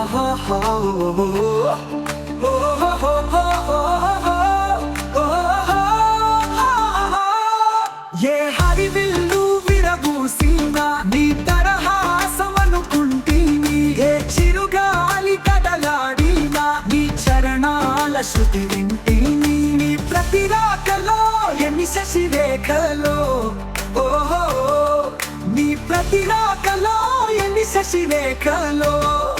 ఏ హరివిల్లు విరబూసినా నీ తరహాసమనుకుంటీని ఏ చిరుగాలి కదలాడినా? నీ చరణాల శృతి వింటిని నీ ప్రతి ఎన్ని శశిరేఖలో? ఓహో నీ ప్రతిరాకలో ఎన్ని శశిరేఖలో?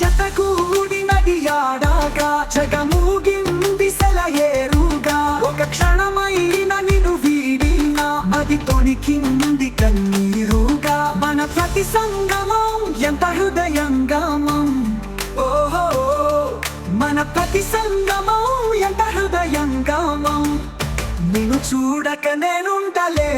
కూడినది ఆడాగా జగమూగింది సెలయేరుగా ఒక క్షణమైన నిను వీడినా అది తొణికింది కన్నీరుగా. మన ప్రతి సంగమం ఎంత హృదయంగమం. ఓహో మన ప్రతి సంగమం ఎంత హృదయంగమం. నిన్ను చూడక నేనుండలేను